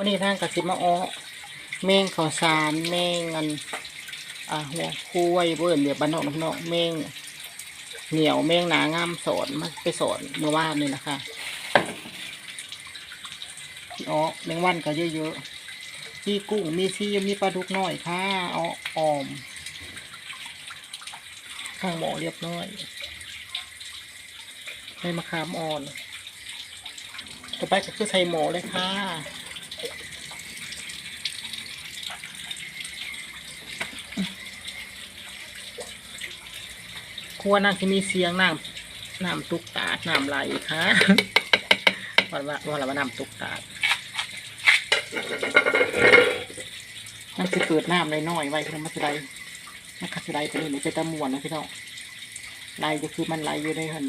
มื่อนี้ทางกสิมาอ้อเมงข้าวสารเมงอันอ่าหัวคุยเบิ่นเดี๋ยวบ้านนอกน้ำนอกเมงเหนียวเมงหนางามสอนมาไปสอนเมื่อวานนี่นะคะอ๋อแมงวันก็เยอะๆมีกุ้งมีซีมีปลาดุกน้อยค่ะอาออมข้างหมอเรียบร้อยใส่มะขามอ่อนต่อไปก็คือใส่หมูเลยค่ะ ครัวนั่งที่มีเสียงน้ำน้ำตุกตาดน้ำไหลค่ะวันว่าวันละว่าน้ำตุกตาดมันจะเกิดน้ำเลยน้อยไว้พี่น้องมันจะไหลมันคัดไหลไปนี่มันจะตะมวนนะพี่น้องไหลก็คือมันไหลอยู่ในหัน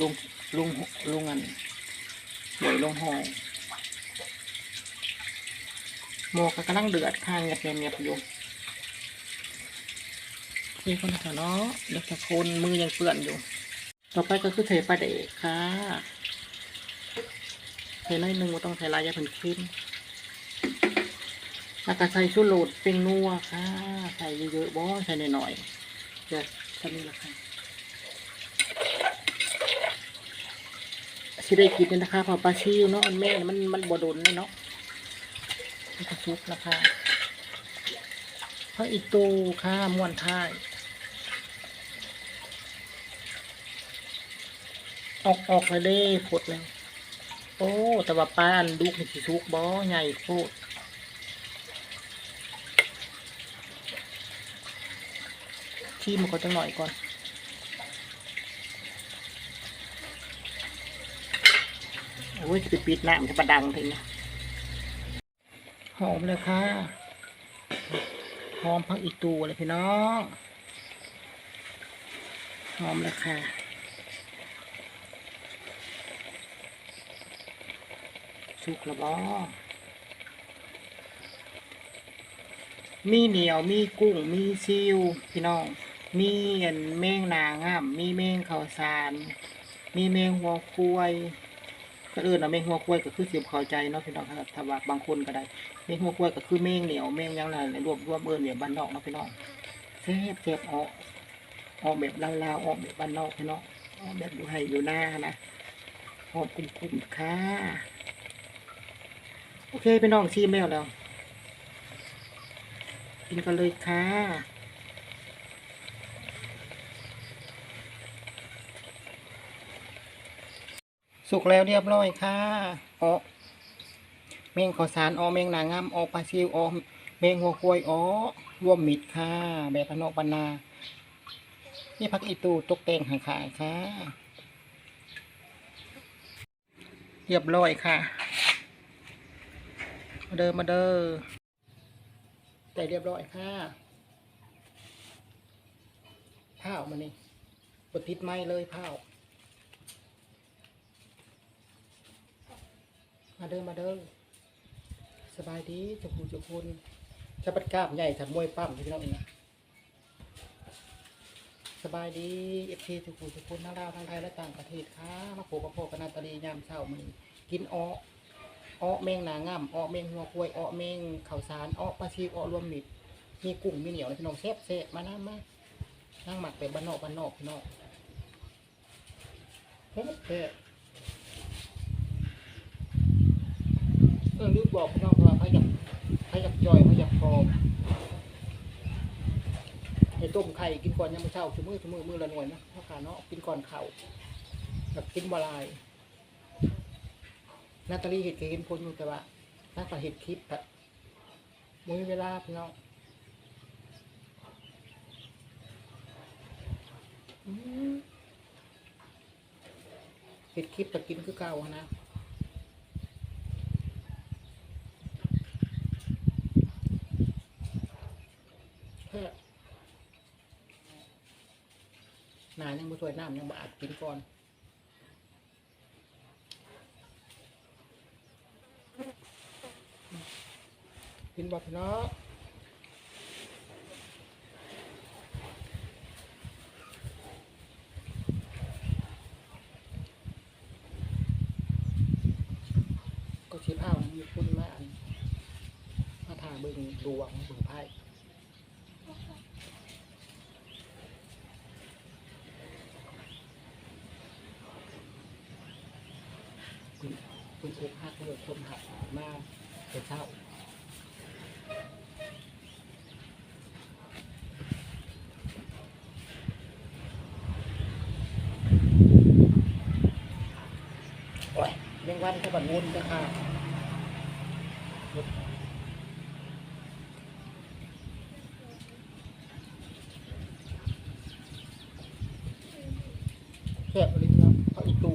ลุงลุงลุงอันหวยลงหอยโมกกำลังเดือดข้างเงียบเงียบอยู่ มีคนแถวเนาะเด็กแต่คนมือยังเปื้อนอยู่ ต่อไปก็คือเทปลาเดกค่ะเทน้อยหนึ่งบ่ต้องใส่ลายยาผึ่งขึ้นแล้วก็ใส่ชูโรดเป็นนัวค่ะ ใส่เยอะๆบ่ใส่หน่อยๆเดี๋ยวแค่นี้ละค่ะสิได้กินเนี่ยนะคะพอปลาชิวเนาะอันแม่มันมันบดดนเลยเนาะมันก็ซุกนะคะพระอีตูค่ะมวนท้าย ออกออกเลยเด้ผดเลยโอ้ แต่ว่าปลาอันดุกนี่สิซุกบ่ใหญ่โคตรที่มันก็จะหน่อยก่อนโอ้ยจะปิดน้ำจะประดังถึงนะหอมเลยค่ะหอมพักอีกตูเลยพี่น้องหอมเลยค่ะ สุกแล้วบอมีเหนียวมีกุ้งมีซิวพี่น้อง มีเอ็นแมงนางามมีแมงข้าวสาร มีแมงหัวควยก็เออนะแมงหัวกล้วยก็คือสิบเข้าใจเนาะพี่น้องครับถ้าว่าบางคนก็ได้แมงหัวกล้วยก็คือแมงเหนียวแมงยังไงรวบรวมเอิญเนี่ยบ้านนอกเนาะพี่น้องเซฟเซฟออกออกแบบลาวออกแบบบ้านนอกพี่น้องออกแบบอยู่ให้อยู่หน้านะหอมคุ้มๆค่ะ อเคพี่น้องชิมแล้วแล้วกินกันเลยค่ะสุกแล้วเรียบร้อยค่ะออเมงข้าวสารออเมงนางามออปลาซิวออเมงหัวควยออรวมมิดค่ะ แบบพนกบรรณานี่พักอีตูตกแต่งข้างๆค่ะ เรียบร้อยค่ะ เดินมาเดินแต่เรียบร้อยค่ะผ้าออกมานี่บดติดไม้เลยผ้ามาเดินมาเดินสบายดีจุกูจุกคุณจะปัดกามใหญ่ถัดมวยปั้มที่เราเองนะสบายดีเอฟซีจุกูจุกคุณทั้งลาวทั้งไทยและต่างประเทศค่ะมาโผล่กระโผลกันนาตาลียามเช้ามันกินอ้อ อ้อแมงนางามอ้อแมงหัวกล้วยอ้อแมงข้าวสารอ้อปลาชีอ้อรวมมิตรมีกุ้งมีเหนียวพี่น้องแซ่บแซ่บมานั่งมานั่งหมักแต่บ้านนอกบ้านนอกพี่น้องแซ่บแซ่บเออลืมบอกพี่น้องว่าพยักพยักจอยพยักพร้อมให้ต้มไข่กินก่อนยังไม่เช้าชั่วมือชั่วมือมือละหน่วยนะพ่อขาเนาะกินก่อนเข่าแบบกินบลาย นาตาลีเห็ดเกินพนอยู่แต่ว่าน่าจะเห็ดคลิปอะมือเวลาพี่น้องเห็ดคลิปแต่กินคือเก่านะเพื่อหนายังบ่ถวยน้ำยังบ่อาจกินก่อน นบ่พี่น้องก็ชิพ้าวมีคุณมาอันดวงเบิ่งไพ่คุณคุณอกหักเลยคนหักมาแต่เช้า โอ้ยแมง วันก็บันวนก็ค่ะแค่บริเนาะเขาอีตู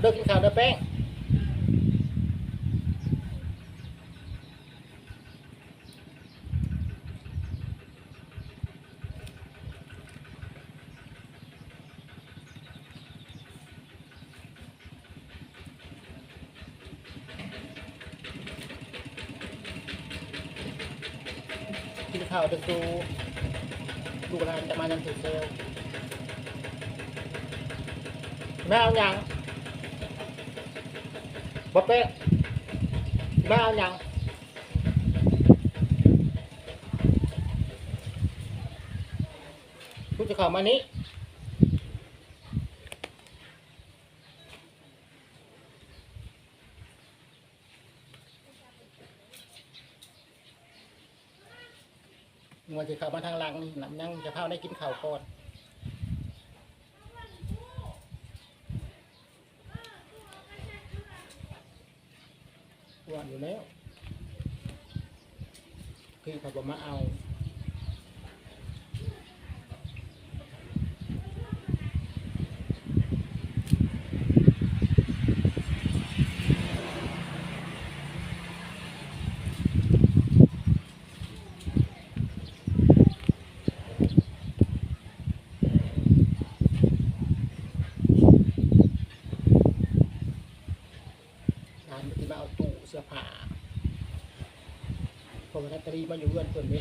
เลิกกินข้าวเด้อแป้ง กิน ข้าวเด็กดูลูกหลานจะมานันถึงเซลแม่เอาอย่างบ๊อบเป้แม่เอาอย่างผู้จะเข้ามานี้ มันจะเข้ามาทางหลังนี่หลังยังจะเข้าได้กินข้าวก่อนวันอยู่แล้วพี่เขาบอกมาเอา ร้านที่มาเอาตู้เสื้อผ้าเพราะว่าลอตเตอรี่มาอยู่เรือนเพิ่นเด้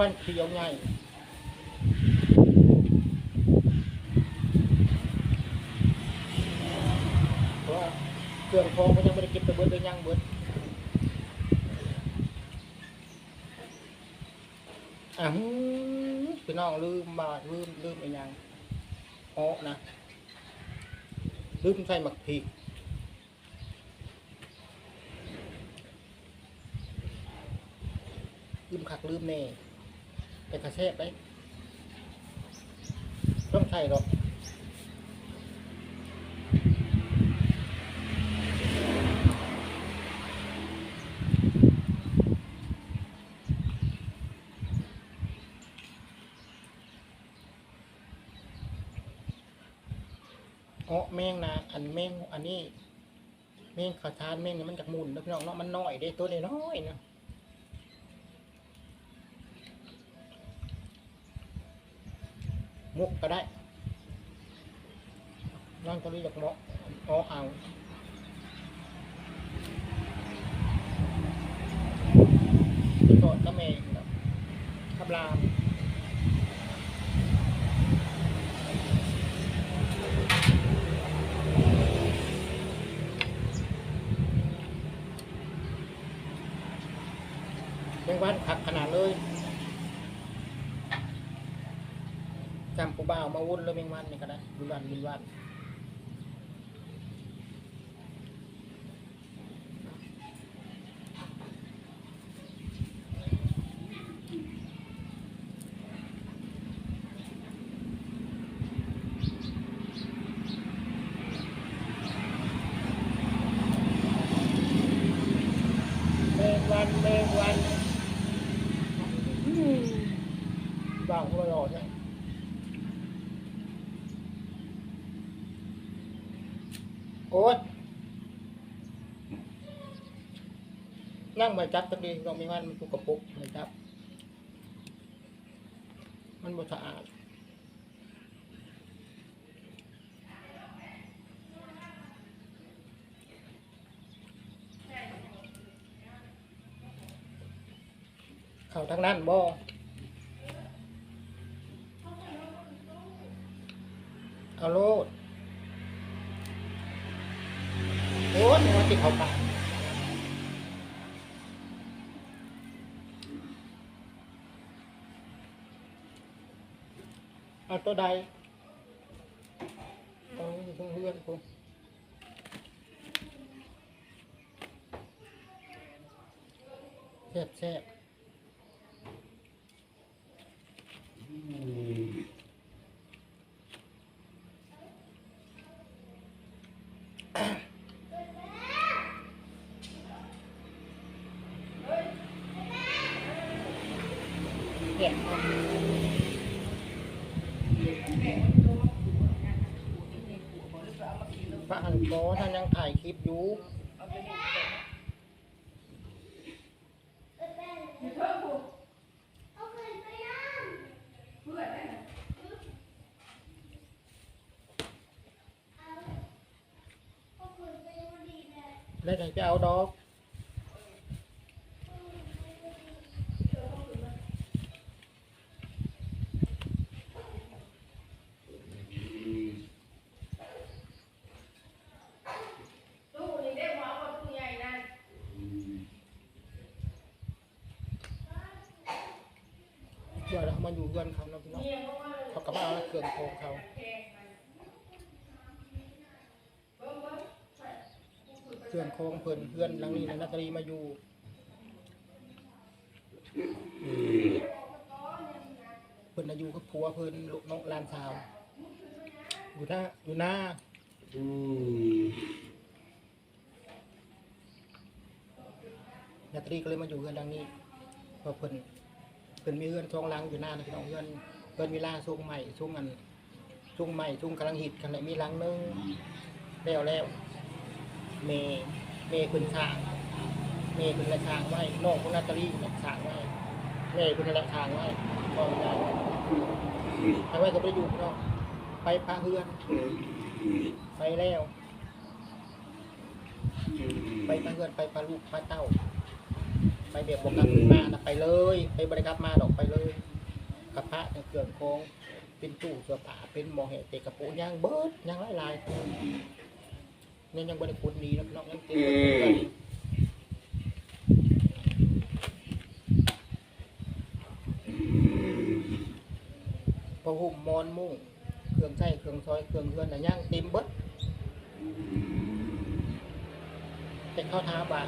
โอ้ยังวันเขียวไงเพราะเครื่องทองมันยังไม่ได้เก็บไปเบิดเลยยังเบิดอะหืมพี่น้องลืมบาทลืมลืมไอ้หยังอ๋อนะลืมใส่หมักพริกลืมขักลืมแน่ แต่กระเทศไปต้องใช่หรอกอ๋อแมงนะอันแมงอันนี้แมงขาทานแมงนี่มันจากมุนนะพี่น้องเนาะมันน้อยเด้ตัวน้อยๆนะ มุกก็ได้นั่งก็รีจากเหมาะอ๋อเอาไปทอดก็แมงครับลามแมงวันขักขนาดเลย จำปูบ่าวมาวุ่นเลยแมงวันนี่ก็ได้วินวันวินวันแมงวันแมงวันอืมบ่าวก็รอเนี่ย โอ้ยนั่งมาจับตะดีลองม่ว่ามันถูกกระปุกนะครับ มันบสะอาดเข่าทางนั้นบ่เอาโลด โอ้ยมันติดเขาปากเอาตัวใดเอาเพื่อนเพื่อนกูแซ่บแซ่บ เห็นพระหันโกท่านยัง ถ่ายคลิปอยู่แล้วไหนจะเอาดอก ตู้นี่ได้หัวกว่าตู้ใหญ่นั่น เดี๋ยวเรามาอยู่กันเขานะพี่น้องเขากลับมาเอาเครื่องโคงเขาเครื่องโคงเพิ่นเพื่อนหลังนี้นะนักรีมาอยู่เพิ่นน่ะอยู่กับผัวเพิ่นลูกน้องหลานสาวอยู่หน้าอยู่หน้านักรีก็เลยมาอยู่เพื่อนหลังนี้เพราะเพิ่น เพิ่นมีเพื่อนช่องหลังอยู่หน้านะพี่น้องเพื่อนเพิ่นเวลาช่วงใหม่ช่วงอันช่วงใหม่ช่วงกำลังฮิตกันเลยมีหลังหนึงแล้วแล้วเมย์เมย์คุณช้างเมย์คุณละช้างไว้น้องคุณนาตาลีละช้างไว้เมย์คุณละช้างไว้ก็ไม่ได้ทางไว้ก็ไปอยู่เนาะไปพาเพื่อน ไปแล้ว ไปพาเพื่อนไปพาลูกพาเต้า ไปแบบบอกกลับคืนมานะไปเลย ไปบริกรรมมาดอกไปเลยกับพระเนี่ยเกลื่อนโค้งเป็นตู้เสื้อผ้าเป็นหมอเหตุเตะกระปุกย่างเบิดย่างหลายลายๆเนี่ยยังบริคุณดีนะพี่น้องยังเต็มไปหมดเลยพอหุ่มมอนมุ่งเครื่องใช้เครื่องซอยเครื่องเรือนนะย่างเต็มเบิดแต่เข้าท้าบา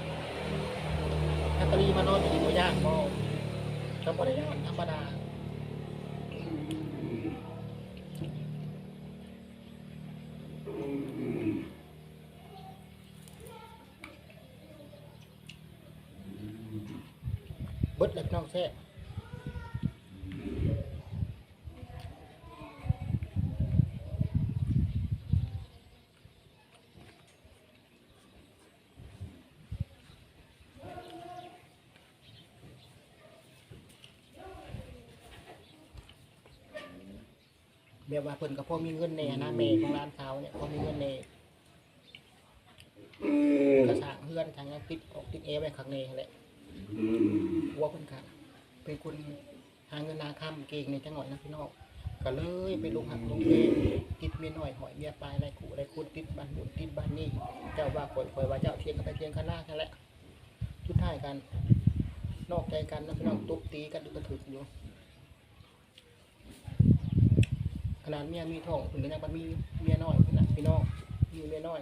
ถ้ากะลีมานอนอยู่บ่ย่างก็ธรรมดาธรรมดาเบิดเล็กน้องแท้ แบบว่าเพิ่นก็พอมีเงินแน่นะแม่ของร้านเขาเนี่ยพอมีเงินแน่กระสร้างเพื่อนทางนั้นติดออกติดเอไว้ข้างในนั่นแหละวัวเพิ่นค่ะเป็นคนหาเงินนาคำเก่งในจังหวัดนะพี่น้องก็เลยไปลงหักลงเพงติดเมียน้อยหอยเมียปลายไรขู่ไรคุณติดบ้านบุญติดบ้านนี่เจ้าว่าคอยคอยว่าเจ้าเทียงกันไปเทียงกันหน้ากันแหละทุดท้ายกัน นอกใจกันนะพี่น้องตุบตีกันดูกระถึกอยู่ข นาดเมียมีท้องถึงยังมันมีเมียน้อยขนาดพี่น้องมีเมียน้อย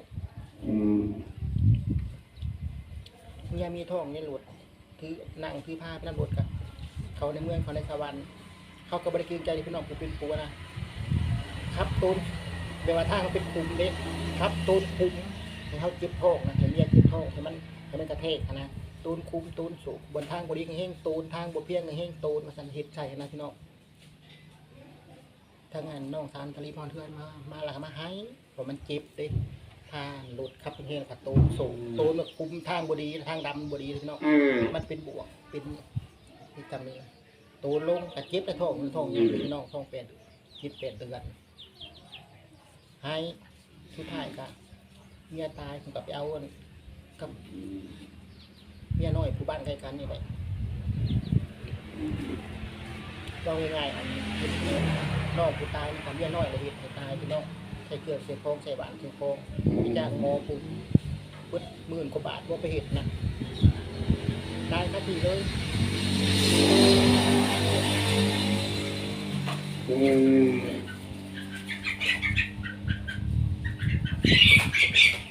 เมียมีท้องเนี่ยหลุดถือนั่งถือผ้าไปนั่งรถกับเขาในเมืองเขาในสวรรค์เขาก็บริเกรงใจที่พี่น้องผู้เป็นปูนะครับตูนเดี๋ยวว่าทางเขาเป็นคุมเล็กครับตูนคุมให้เขาเจ็บท้องนะเห็นเมียเจ็บท้องให้มันให้มันกระเทกนะตูนคุมตูนสูบบนทางบริกเฮงตูนทางบนเพียงเฮงตูนมาสันเห็ดใช่นะพี่น้อง ถ้างานน้องสารทะเลพรเทือนมา มาแล้วก็มาให้เพราะมันเจ็บเด้ทางหลุดครับเป็นเฮงกับตูนสูงตูนคุมทางบดีทางดำบดีพี่น้องมันเป็นบวกเป็นวิตามินตัวลงกระเจ็บในท้องในท้องอย่างพี่น้องท้องเป็นคิดเป็นเดือนให้สุดท้ายก็เมียตายผมกับไปเอาอันกับเมียน้อยผู้บ้านใกล้กันนี่แหละเราง่ายๆอันนี้น้ นองผู้ตายมันกับเมียน้อยเลยเหตุให้ตายพี่น้องใส่เครื่อใส่โคงใส่หวานใส่โครงไปจ้างหมอปุ่นเบิดหมื่นกว่าบาทว่าไปเห็ดนะได้ทันทีเลย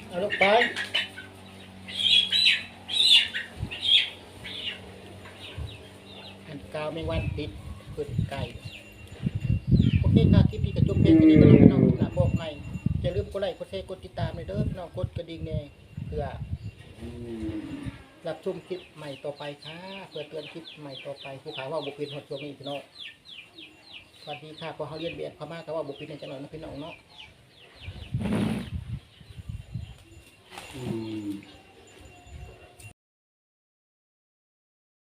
เอาลูกไปอันกาวไม่วันติดเกิดไก่ คลิปนี้ก็ดีก็ลองน้องหน้าบอกใหม่อย่าลืมกดไลค์กดแชร์กดติดตามเลยเด้อน้องกดกระดิ่งแน่เพื่อรับชมคลิปใหม่ต่อไปค่ะเพื่อเตือนคลิปใหม่ต่อไปผู้ขาว่าบุปินหดช่วงนี้พี่น้องสวัสดีค่ะพอเขาเรียนเบียดพม่าก็ว่าบุปินในจังหวัดนะพี่น้องเนาะ